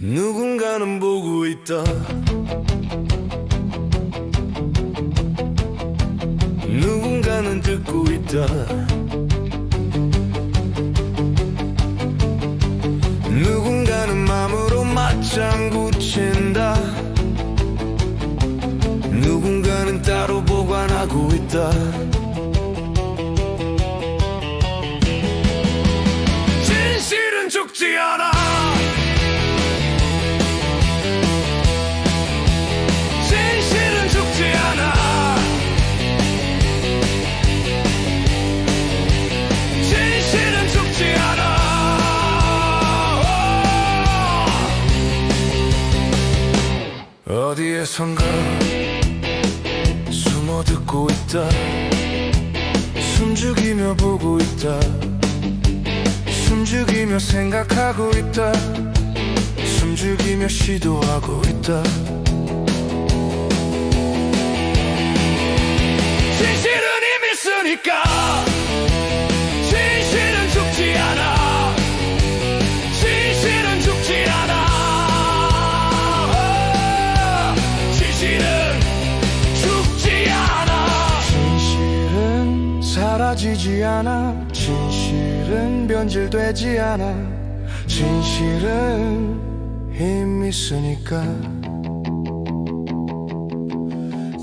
누군가는 보고 있다. 누군가는 듣고 있다. 누군가는 마음으로 맞장 구 친다. 누군가는 따로 보관하고 있다. 진실은 죽지 않아. 어디에선가 숨어 듣고 있다. 숨죽이며 보고 있다. 숨죽이며 생각하고 있다. 숨죽이며 시도하고 있다. 진실은 이미 쓰니까 사라지지 않아. 진실은 변질되지 않아. 진실은 힘이 있으니까.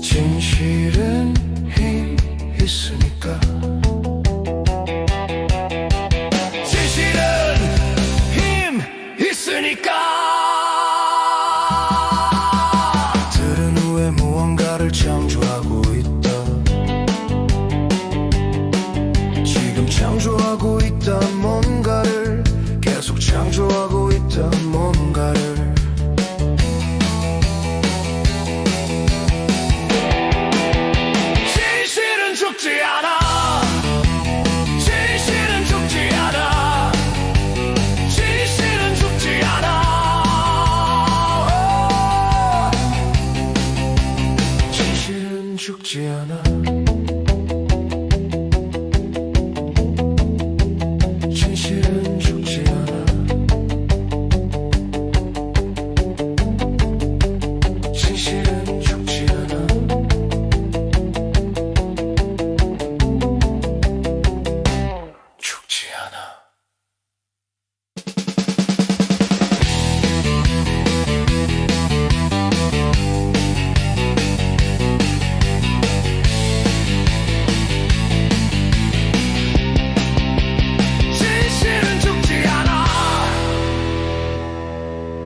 진실은 힘 시도하고 있던 뭔가를 진실은 죽지 않아. 진실은 죽지 않아. 진실은 죽지 않아. 진실은 죽지 않아.